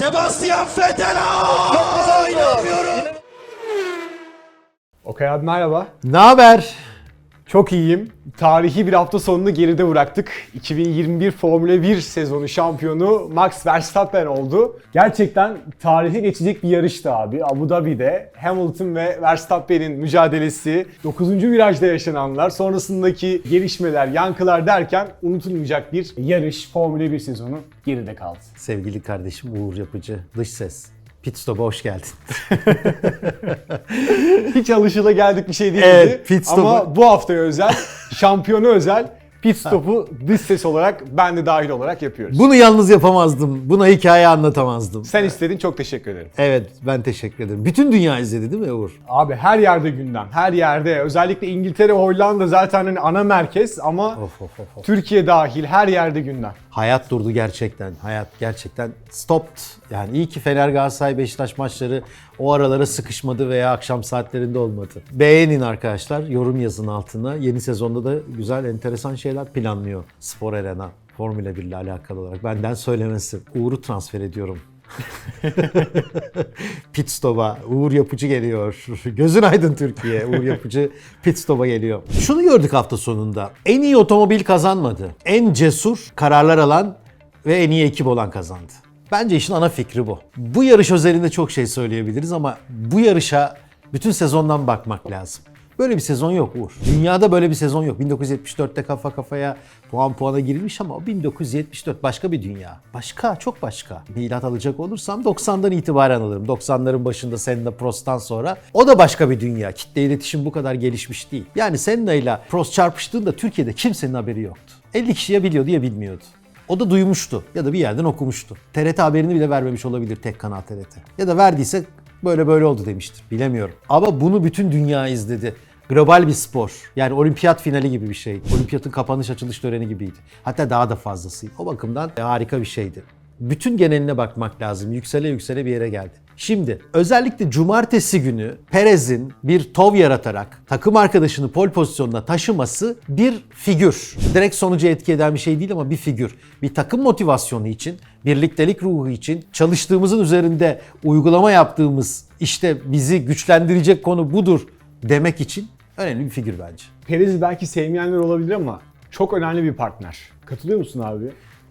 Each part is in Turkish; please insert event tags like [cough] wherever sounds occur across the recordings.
Sebastian Vettel. İnanmıyorum. Okay abi merhaba. Ne haber? Çok iyiyim. Tarihi bir hafta sonunu geride bıraktık. 2021 Formula 1 sezonu şampiyonu Max Verstappen oldu. Gerçekten tarihe geçecek bir yarıştı abi. Abu Dhabi'de Hamilton ve Verstappen'in mücadelesi, 9. virajda yaşananlar, sonrasındaki gelişmeler, yankılar derken unutulmayacak bir yarış Formula 1 sezonu geride kaldı. Sevgili kardeşim Uğur Yapıcı, dış ses. Pit Stop'a hoş geldin. [laughs] Hiç alışıla geldik bir şey değildi. Evet, pit stopu- Ama bu haftaya özel, şampiyonu özel pit stopu dış ses olarak ben de dahil olarak yapıyoruz. Bunu yalnız yapamazdım. Buna hikaye anlatamazdım. Sen istedin çok teşekkür ederim. Evet ben teşekkür ederim. Bütün dünya izledi değil mi Uğur? Abi her yerde gündem, her yerde. Özellikle İngiltere, Hollanda zaten hani ana merkez ama Of of of. of. Türkiye dahil her yerde gündem. Hayat durdu gerçekten. Hayat gerçekten stopped. Yani iyi ki Fener Galatasaray Beşiktaş maçları o aralara sıkışmadı veya akşam saatlerinde olmadı. Beğenin arkadaşlar. Yorum yazın altına. Yeni sezonda da güzel enteresan şeyler planlıyor Spor Arena. Formula 1 ile alakalı olarak. Benden söylemesi. Uğur'u transfer ediyorum. [laughs] Pit Uğur Yapıcı geliyor. [laughs] Gözün aydın Türkiye. Uğur Yapıcı Pit geliyor. Şunu gördük hafta sonunda. En iyi otomobil kazanmadı. En cesur kararlar alan ve en iyi ekip olan kazandı. Bence işin ana fikri bu. Bu yarış özelinde çok şey söyleyebiliriz ama bu yarışa bütün sezondan bakmak lazım. Böyle bir sezon yok Uğur. Dünyada böyle bir sezon yok. 1974'te kafa kafaya puan puana girilmiş ama o 1974 başka bir dünya. Başka, çok başka. Milat alacak olursam 90'dan itibaren alırım. 90'ların başında Senna Prost'tan sonra. O da başka bir dünya. Kitle iletişim bu kadar gelişmiş değil. Yani Senna ile Prost çarpıştığında Türkiye'de kimsenin haberi yoktu. 50 kişiye biliyordu ya bilmiyordu. O da duymuştu ya da bir yerden okumuştu. TRT haberini bile vermemiş olabilir tek kanal TRT. Ya da verdiyse böyle böyle oldu demiştir. Bilemiyorum. Ama bunu bütün dünya izledi. Global bir spor. Yani olimpiyat finali gibi bir şey. Olimpiyatın kapanış açılış töreni gibiydi. Hatta daha da fazlasıydı. O bakımdan harika bir şeydi. Bütün geneline bakmak lazım. Yüksele yüksele bir yere geldi. Şimdi özellikle cumartesi günü Perez'in bir tov yaratarak takım arkadaşını pol pozisyonuna taşıması bir figür. Direkt sonucu etki eden bir şey değil ama bir figür. Bir takım motivasyonu için, birliktelik ruhu için, çalıştığımızın üzerinde uygulama yaptığımız işte bizi güçlendirecek konu budur demek için önemli bir figür bence. Perez'i belki sevmeyenler olabilir ama çok önemli bir partner. Katılıyor musun abi?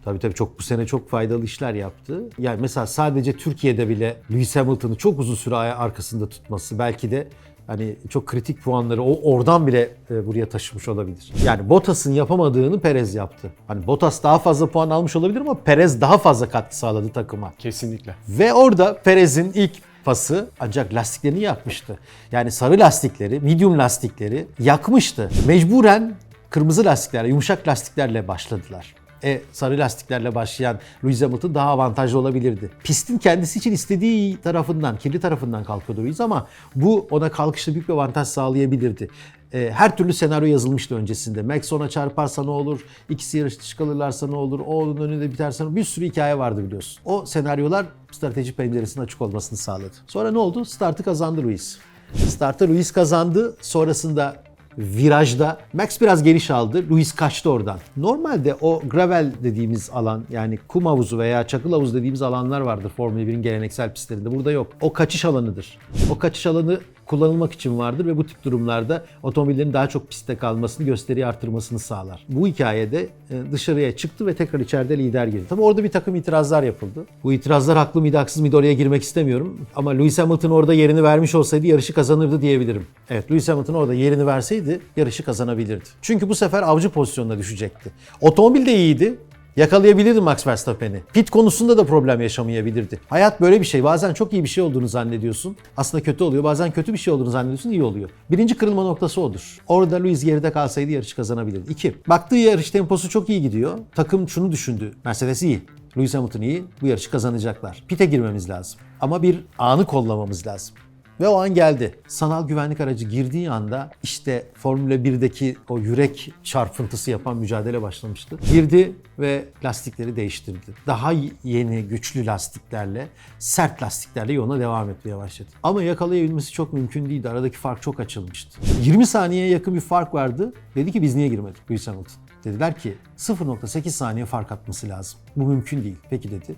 Tabii tabii çok bu sene çok faydalı işler yaptı. Yani mesela sadece Türkiye'de bile Lewis Hamilton'ı çok uzun süre arkasında tutması belki de hani çok kritik puanları o oradan bile e, buraya taşımış olabilir. Yani Bottas'ın yapamadığını Perez yaptı. Hani Bottas daha fazla puan almış olabilir ama Perez daha fazla katkı sağladı takıma. Kesinlikle. Ve orada Perez'in ilk pası ancak lastiklerini yakmıştı. Yani sarı lastikleri, medium lastikleri yakmıştı. Mecburen kırmızı lastiklerle, yumuşak lastiklerle başladılar. E sarı lastiklerle başlayan Lewis Hamilton daha avantajlı olabilirdi. Pistin kendisi için istediği tarafından, kirli tarafından kalkıyordu Lewis ama bu ona kalkışta büyük bir avantaj sağlayabilirdi. E, her türlü senaryo yazılmıştı öncesinde. Max ona çarparsa ne olur, ikisi yarış dışı kalırlarsa ne olur, o onun önünde biterse ne olur? bir sürü hikaye vardı biliyorsun. O senaryolar strateji penceresinin açık olmasını sağladı. Sonra ne oldu? Startı kazandı Lewis. Startı Lewis kazandı. Sonrasında virajda Max biraz geniş aldı. Lewis kaçtı oradan. Normalde o gravel dediğimiz alan yani kum havuzu veya çakıl havuzu dediğimiz alanlar vardır Formula 1'in geleneksel pistlerinde. Burada yok. O kaçış alanıdır. O kaçış alanı kullanılmak için vardır ve bu tip durumlarda otomobillerin daha çok pistte kalmasını, gösteriyi artırmasını sağlar. Bu hikayede e, dışarıya çıktı ve tekrar içeride lider girdi. Tabi orada bir takım itirazlar yapıldı. Bu itirazlar haklı mıydı, haksız mıydı oraya girmek istemiyorum. Ama Lewis Hamilton orada yerini vermiş olsaydı yarışı kazanırdı diyebilirim. Evet, Lewis Hamilton orada yerini verseydi yarışı kazanabilirdi. Çünkü bu sefer avcı pozisyonuna düşecekti. Otomobil de iyiydi. Yakalayabilirdi Max Verstappen'i. Pit konusunda da problem yaşamayabilirdi. Hayat böyle bir şey. Bazen çok iyi bir şey olduğunu zannediyorsun. Aslında kötü oluyor. Bazen kötü bir şey olduğunu zannediyorsun. iyi oluyor. Birinci kırılma noktası odur. Orada Lewis geride kalsaydı yarışı kazanabilirdi. İki, baktığı yarış temposu çok iyi gidiyor. Takım şunu düşündü. Mercedes iyi. Lewis Hamilton iyi. Bu yarışı kazanacaklar. Pit'e girmemiz lazım. Ama bir anı kollamamız lazım. Ve o an geldi. Sanal güvenlik aracı girdiği anda işte Formula 1'deki o yürek çarpıntısı yapan mücadele başlamıştı. Girdi ve lastikleri değiştirdi. Daha yeni güçlü lastiklerle, sert lastiklerle yoluna devam etmeye başladı. Ama yakalayabilmesi çok mümkün değildi. Aradaki fark çok açılmıştı. 20 saniyeye yakın bir fark vardı. Dedi ki biz niye girmedik Lewis Hamilton? Dediler ki 0.8 saniye fark atması lazım. Bu mümkün değil. Peki dedi.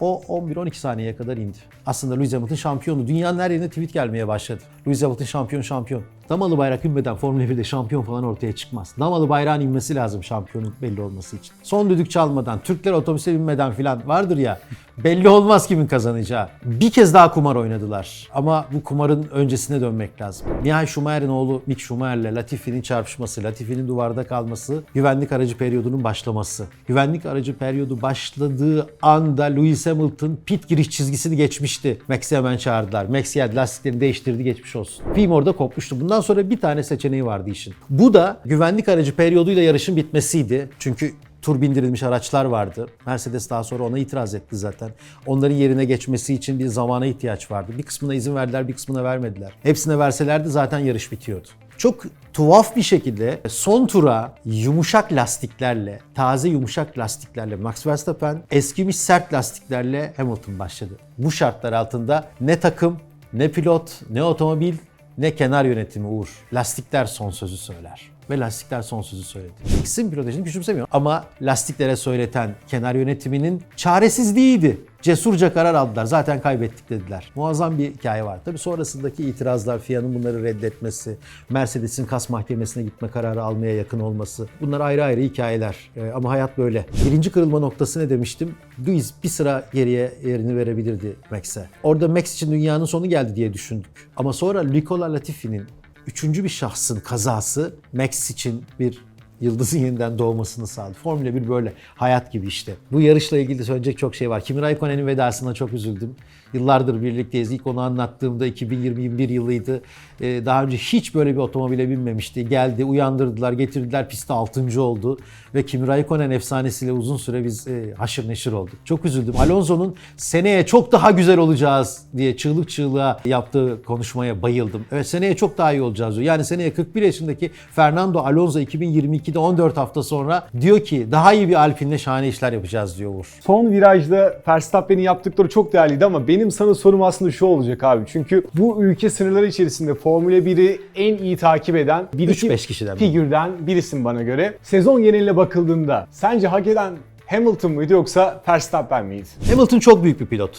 O 11-12 saniyeye kadar indi. Aslında Lewis Hamilton şampiyonu. Dünyanın her yerine tweet gelmeye başladı. Lewis Hamilton şampiyon şampiyon. Damalı bayrak inmeden Formula 1'de şampiyon falan ortaya çıkmaz. Damalı bayrağın inmesi lazım şampiyonun belli olması için. Son düdük çalmadan, Türkler otobüse binmeden filan vardır ya. Belli olmaz kimin kazanacağı. Bir kez daha kumar oynadılar. Ama bu kumarın öncesine dönmek lazım. Michael Schumacher'in oğlu Mick Schumacher'le Latifi'nin çarpışması, Latifi'nin duvarda kalması, güvenlik aracı periyodunun başlaması. Güvenlik aracı periyodu başladığı anda Lewis Hamilton pit giriş çizgisini geçmişti. Max'i hemen çağırdılar. Max geldi lastiklerini değiştirdi geçmiş olsun. Film orada kopmuştu. Bundan sonra bir tane seçeneği vardı işin. Bu da güvenlik aracı periyoduyla yarışın bitmesiydi. Çünkü tur bindirilmiş araçlar vardı. Mercedes daha sonra ona itiraz etti zaten. Onların yerine geçmesi için bir zamana ihtiyaç vardı. Bir kısmına izin verdiler, bir kısmına vermediler. Hepsine verselerdi zaten yarış bitiyordu. Çok tuhaf bir şekilde son tura yumuşak lastiklerle, taze yumuşak lastiklerle Max Verstappen eskimiş sert lastiklerle Hamilton başladı. Bu şartlar altında ne takım, ne pilot, ne otomobil, ne kenar yönetimi Uğur. Lastikler son sözü söyler ve lastikler son sözü söyledi. İkisinin pilotajını küçümsemiyorum ama lastiklere söyleten kenar yönetiminin çaresizliğiydi. Cesurca karar aldılar. Zaten kaybettik dediler. Muazzam bir hikaye var. Tabii sonrasındaki itirazlar, FIA'nın bunları reddetmesi, Mercedes'in kas mahkemesine gitme kararı almaya yakın olması. Bunlar ayrı ayrı hikayeler. Ee, ama hayat böyle. Birinci kırılma noktası ne demiştim? Lewis bir sıra geriye yerini verebilirdi Max'e. Orada Max için dünyanın sonu geldi diye düşündük. Ama sonra Nicola Latifi'nin üçüncü bir şahsın kazası Max için bir yıldızın yeniden doğmasını sağladı. Formula 1 böyle. Hayat gibi işte. Bu yarışla ilgili söyleyecek çok şey var. Kimi Raikkonen'in vedasına çok üzüldüm. Yıllardır birlikteyiz. İlk onu anlattığımda 2021 yılıydı. Ee, Daha önce hiç böyle bir otomobile binmemişti. Geldi, uyandırdılar, getirdiler. Pistte 6. oldu. Ve Kimi Raikkonen efsanesiyle uzun süre biz e, haşır neşir olduk. Çok üzüldüm. Alonso'nun seneye çok daha güzel olacağız diye çığlık çığlığa yaptığı konuşmaya bayıldım. Evet seneye çok daha iyi olacağız diyor. Yani seneye 41 yaşındaki Fernando Alonso 2022'de 14 hafta sonra diyor ki daha iyi bir Alpine'le şahane işler yapacağız diyor Uğur. Son virajda Verstappen'in yaptıkları çok değerliydi ama benim sana sorum aslında şu olacak abi. Çünkü bu ülke sınırları içerisinde Formula 1'i en iyi takip eden bir iki 3-5 kişiden figürden birisin bana göre. Sezon geneline bakıldığında sence hak eden Hamilton mıydı yoksa Verstappen miydi? Hamilton çok büyük bir pilot.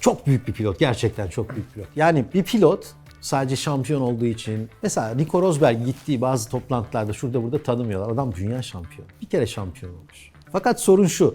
Çok büyük bir pilot. Gerçekten çok büyük pilot. Yani bir pilot sadece şampiyon olduğu için mesela Nico Rosberg gittiği bazı toplantılarda şurada burada tanımıyorlar. Adam dünya şampiyonu. Bir kere şampiyon olmuş. Fakat sorun şu.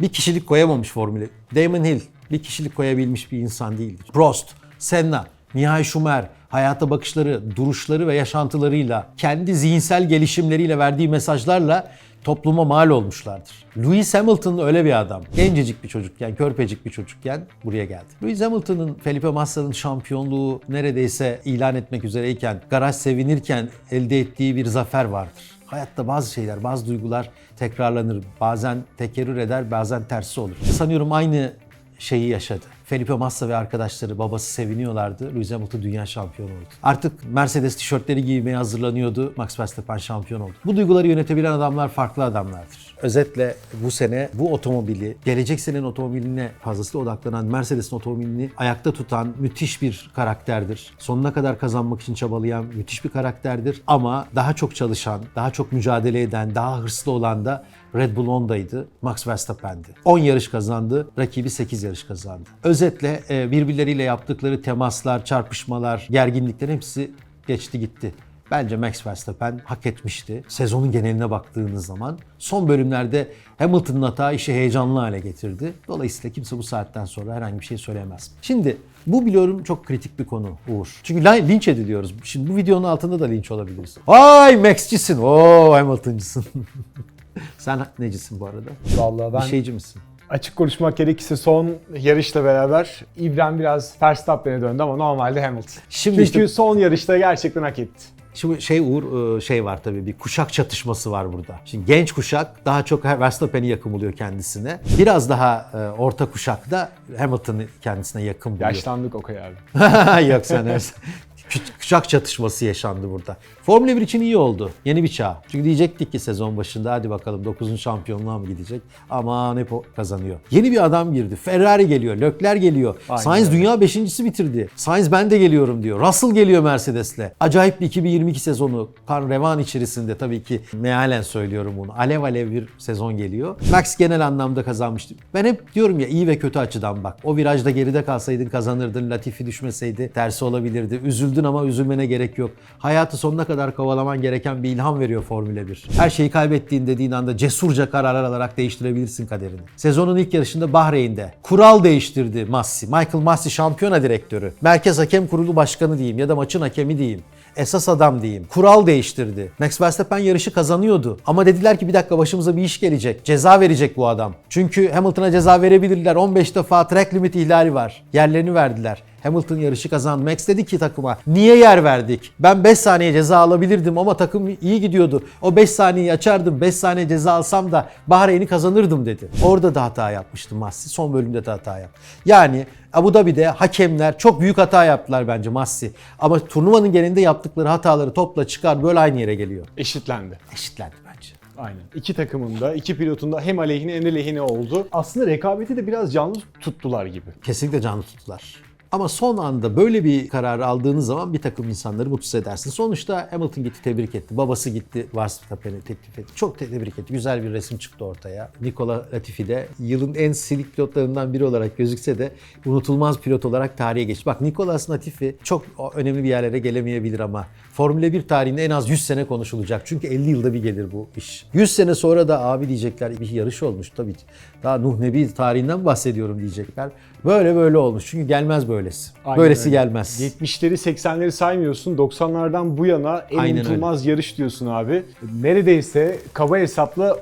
Bir kişilik koyamamış formüle. Damon Hill bir kişilik koyabilmiş bir insan değildir. Prost, Senna, Michael Schumacher hayata bakışları, duruşları ve yaşantılarıyla, kendi zihinsel gelişimleriyle verdiği mesajlarla topluma mal olmuşlardır. Lewis Hamilton öyle bir adam. Gencecik bir çocukken, körpecik bir çocukken buraya geldi. Lewis Hamilton'ın Felipe Massa'nın şampiyonluğu neredeyse ilan etmek üzereyken, garaj sevinirken elde ettiği bir zafer vardır. Hayatta bazı şeyler, bazı duygular tekrarlanır. Bazen tekerrür eder, bazen tersi olur. Sanıyorum aynı şeyi yaşadı. Felipe Massa ve arkadaşları babası seviniyorlardı. Lewis Hamilton dünya şampiyonu oldu. Artık Mercedes tişörtleri giymeye hazırlanıyordu. Max Verstappen şampiyon oldu. Bu duyguları yönetebilen adamlar farklı adamlardır. Özetle bu sene bu otomobili, gelecek senenin otomobiline fazlasıyla odaklanan Mercedes'in otomobilini ayakta tutan müthiş bir karakterdir. Sonuna kadar kazanmak için çabalayan müthiş bir karakterdir. Ama daha çok çalışan, daha çok mücadele eden, daha hırslı olan da Red Bull Honda'ydı, Max Verstappen'di. 10 yarış kazandı, rakibi 8 yarış kazandı. Özetle e, birbirleriyle yaptıkları temaslar, çarpışmalar, gerginlikler hepsi geçti gitti. Bence Max Verstappen hak etmişti. Sezonun geneline baktığınız zaman son bölümlerde Hamilton'ın hata işi heyecanlı hale getirdi. Dolayısıyla kimse bu saatten sonra herhangi bir şey söyleyemez. Şimdi bu biliyorum çok kritik bir konu Uğur. Çünkü lin- linç ediliyoruz. Şimdi bu videonun altında da linç olabilirsin. Vay Max'cisin, ooo Hamilton'cısın. [laughs] [laughs] Sen necisin bu arada? Vallahi ben Bir şeyci misin? açık konuşmak gerekirse son yarışla beraber İbrahim biraz Verstappen'e döndü ama normalde Hamilton. Şimdi Çünkü işte- son yarışta gerçekten hak etti. Şimdi şey Uğur e, şey var tabii bir kuşak çatışması var burada. Şimdi genç kuşak daha çok Verstappen'i yakın buluyor kendisine. Biraz daha e, orta kuşak da Hamilton'ı kendisine yakın buluyor. Yaşlandık Okay abi. [laughs] Yok sen kuşak çatışması yaşandı burada. Formula 1 için iyi oldu. Yeni bir çağ. Çünkü diyecektik ki sezon başında hadi bakalım 9. şampiyonluğa mı gidecek? Aman hep o kazanıyor. Yeni bir adam girdi. Ferrari geliyor. Leclerc geliyor. Aynen Sainz dünya 5.si bitirdi. Sainz ben de geliyorum diyor. Russell geliyor Mercedes'le. Acayip bir 2022 sezonu. Kan revan içerisinde tabii ki mealen söylüyorum bunu. Alev alev bir sezon geliyor. Max genel anlamda kazanmıştı. Ben hep diyorum ya iyi ve kötü açıdan bak. O virajda geride kalsaydın kazanırdın. Latifi düşmeseydi tersi olabilirdi. Üzüldün ama üzülmene gerek yok. Hayatı sonuna kadar kovalaman gereken bir ilham veriyor Formula 1. Her şeyi kaybettiğin dediğin anda cesurca kararlar alarak değiştirebilirsin kaderini. Sezonun ilk yarışında Bahreyn'de kural değiştirdi Massi. Michael Massi şampiyona direktörü. Merkez Hakem Kurulu Başkanı diyeyim ya da maçın hakemi diyeyim. Esas adam diyeyim. Kural değiştirdi. Max Verstappen yarışı kazanıyordu. Ama dediler ki bir dakika başımıza bir iş gelecek. Ceza verecek bu adam. Çünkü Hamilton'a ceza verebilirler. 15 defa track limit ihlali var. Yerlerini verdiler. Hamilton yarışı kazandı. Max dedi ki takıma niye yer verdik? Ben 5 saniye ceza alabilirdim ama takım iyi gidiyordu. O 5 saniyeyi açardım. 5 saniye ceza alsam da Bahreyn'i kazanırdım dedi. Orada da hata yapmıştı Massi. Son bölümde de hata yaptı. Yani Abu Dhabi'de hakemler çok büyük hata yaptılar bence Massi. Ama turnuvanın genelinde yaptıkları hataları topla çıkar böyle aynı yere geliyor. Eşitlendi. Eşitlendi bence. Aynen. İki takımın da, iki pilotun da hem aleyhine hem de lehine oldu. Aslında rekabeti de biraz canlı tuttular gibi. Kesinlikle canlı tuttular. Ama son anda böyle bir karar aldığınız zaman bir takım insanları mutsuz edersin. Sonuçta Hamilton gitti tebrik etti. Babası gitti Verstappen'i teklif etti. Çok tebrik etti. Güzel bir resim çıktı ortaya. Nikola Latifi de yılın en silik pilotlarından biri olarak gözükse de unutulmaz pilot olarak tarihe geçti. Bak Nicolas Latifi çok önemli bir yerlere gelemeyebilir ama Formula 1 tarihinde en az 100 sene konuşulacak. Çünkü 50 yılda bir gelir bu iş. 100 sene sonra da abi diyecekler bir yarış olmuş tabii. Daha Nuh Nebi tarihinden bahsediyorum diyecekler. Böyle böyle olmuş. Çünkü gelmez böylesi. Aynen Böylesi öyle. gelmez. 70'leri 80'leri saymıyorsun. 90'lardan bu yana en Aynen unutulmaz yarış diyorsun abi. Neredeyse kaba hesapla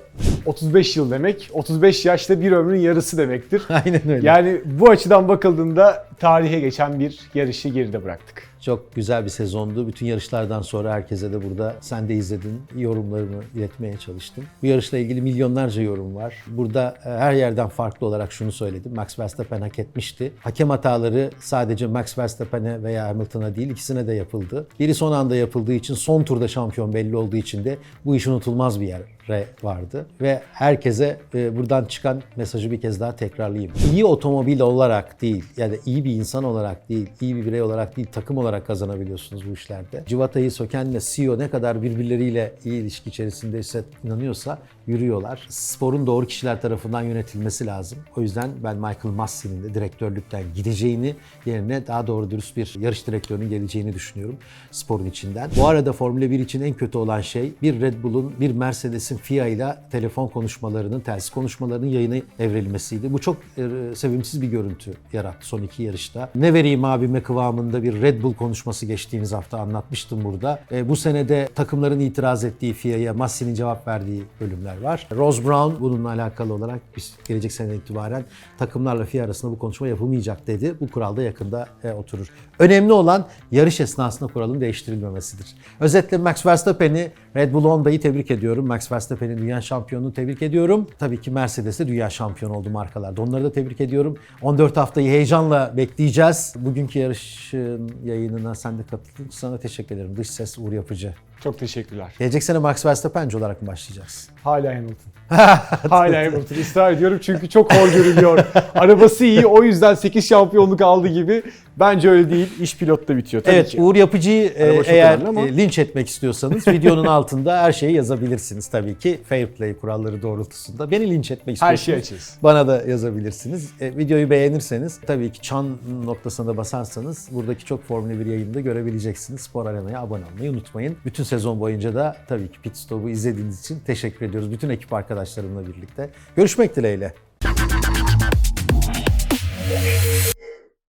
35 yıl demek. 35 yaşta bir ömrün yarısı demektir. [laughs] Aynen öyle. Yani bu açıdan bakıldığında tarihe geçen bir yarışı geride bıraktık. Çok güzel bir sezondu. Bütün yarışlardan sonra herkese de burada sen de izledin. Yorumlarımı iletmeye çalıştım. Bu yarışla ilgili milyonlarca yorum var. Burada e, her yerden farklı olarak şunu söyledim. Max Verstappen hak etmişti. Hakem hataları sadece Max Verstappen'e veya Hamilton'a değil ikisine de yapıldı. Biri son anda yapıldığı için son turda şampiyon belli olduğu için de bu iş unutulmaz bir yer vardı. Ve herkese e, buradan çıkan mesajı bir kez daha tekrarlayayım. İyi otomobil olarak değil ya da iyi bir insan olarak değil, iyi bir birey olarak değil, takım olarak kazanabiliyorsunuz bu işlerde. Civata'yı Söken'le CEO ne kadar birbirleriyle iyi ilişki içerisindeyse inanıyorsa yürüyorlar. Sporun doğru kişiler tarafından yönetilmesi lazım. O yüzden ben Michael Massey'nin de direktörlükten gideceğini yerine daha doğru dürüst bir yarış direktörünün geleceğini düşünüyorum sporun içinden. Bu arada Formula 1 için en kötü olan şey bir Red Bull'un bir Mercedes'in FIA ile telefon konuşmalarının, telsiz konuşmalarının yayına evrilmesiydi. Bu çok e, sevimsiz bir görüntü yarattı son iki yarışta. Ne vereyim abime kıvamında bir Red Bull konuşması geçtiğimiz hafta anlatmıştım burada. E, bu senede takımların itiraz ettiği FIA'ya Massey'nin cevap verdiği bölümler var. Rose Brown bununla alakalı olarak biz gelecek seneden itibaren takımlarla FIA arasında bu konuşma yapılmayacak dedi. Bu kural da yakında e, oturur. Önemli olan yarış esnasında kuralın değiştirilmemesidir. Özetle Max Verstappen'i Red Bull Honda'yı tebrik ediyorum. Max Verstappen'in dünya şampiyonunu tebrik ediyorum. Tabii ki Mercedes de dünya şampiyonu oldu markalarda. Onları da tebrik ediyorum. 14 haftayı heyecanla bekleyeceğiz. Bugünkü yarışın yayınına sen de katıldın. Sana teşekkür ederim. Dış ses Uğur Yapıcı. Çok teşekkürler. Gelecek sene Max Verstappen'ci olarak mı başlayacağız? Hala Hamilton. [laughs] Hala Hamilton. Israr ediyorum çünkü çok hor görülüyor. Arabası iyi o yüzden 8 şampiyonluk aldı gibi. Bence öyle değil. İş pilotta bitiyor tabii evet ki. Uğur Yapıcı'yı e, Araba çok eğer ama- e, linç etmek istiyorsanız videonun [laughs] altında her şeyi yazabilirsiniz tabii ki. Fair play kuralları doğrultusunda. Beni linç etmek Her istiyorsanız şeyi açığız. bana da yazabilirsiniz. E, videoyu beğenirseniz tabii ki çan noktasına basarsanız buradaki çok Formula 1 yayını da görebileceksiniz. Spor Arena'ya abone olmayı unutmayın. Bütün sezon boyunca da tabii ki Pit Stop'u izlediğiniz için teşekkür ediyoruz. Bütün ekip arkadaşlarımla birlikte. Görüşmek dileğiyle.